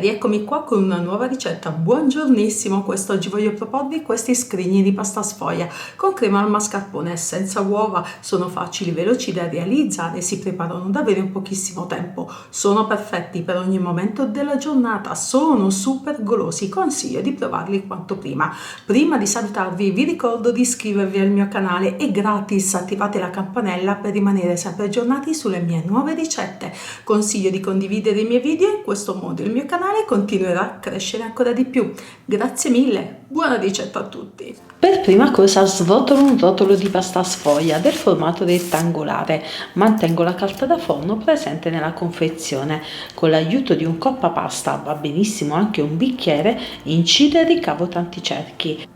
Rieccomi qua con una nuova ricetta. Buongiornissimo, quest'oggi voglio proporvi questi scrigni di pasta sfoglia con crema al mascarpone senza uova. Sono facili, veloci da realizzare, si preparano davvero in pochissimo tempo. Sono perfetti per ogni momento della giornata, sono super golosi, consiglio di provarli quanto prima. Prima di salutarvi vi ricordo di iscrivervi al mio canale, è gratis, attivate la campanella per rimanere sempre aggiornati sulle mie nuove ricette. Consiglio di condividere i miei video in questo modo il mio canale canale continuerà a crescere ancora di più. Grazie mille, buona ricetta a tutti! Per prima cosa srotolo un rotolo di pasta sfoglia del formato rettangolare. Mantengo la carta da forno presente nella confezione. Con l'aiuto di un coppa pasta, va benissimo anche un bicchiere, incido e ricavo tanti cerchi.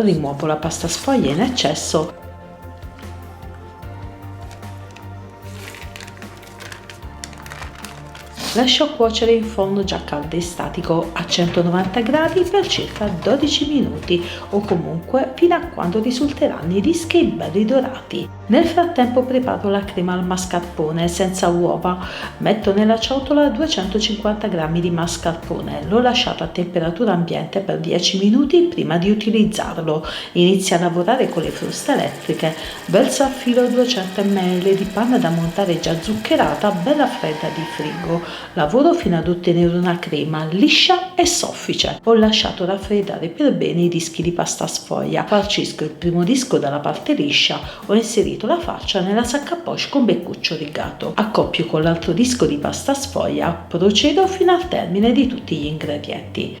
Rimuovo la pasta sfoglia in eccesso Lascio cuocere in forno già caldo e statico a 190 gradi per circa 12 minuti o comunque fino a quando risulteranno i dischi belli dorati. Nel frattempo preparo la crema al mascarpone senza uova. Metto nella ciotola 250 g di mascarpone. L'ho lasciato a temperatura ambiente per 10 minuti prima di utilizzarlo. Inizio a lavorare con le fruste elettriche. Verso a filo 200 ml di panna da montare già zuccherata bella fredda di frigo. Lavoro fino ad ottenere una crema liscia e soffice. Ho lasciato raffreddare per bene i dischi di pasta sfoglia. Farcisco il primo disco dalla parte liscia. Ho inserito la faccia nella sacca poche con beccuccio rigato. Accoppio con l'altro disco di pasta sfoglia. Procedo fino al termine di tutti gli ingredienti.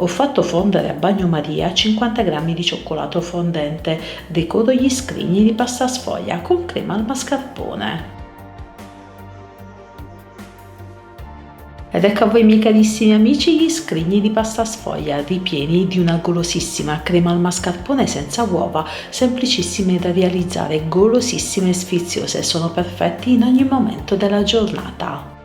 Ho fatto fondere a bagnomaria 50 g di cioccolato fondente. Decoro gli scrigni di pasta sfoglia con crema al mascarpone. Ed ecco a voi miei carissimi amici gli scrigni di pasta sfoglia ripieni di una golosissima crema al mascarpone senza uova, semplicissime da realizzare, golosissime e sfiziose, sono perfetti in ogni momento della giornata.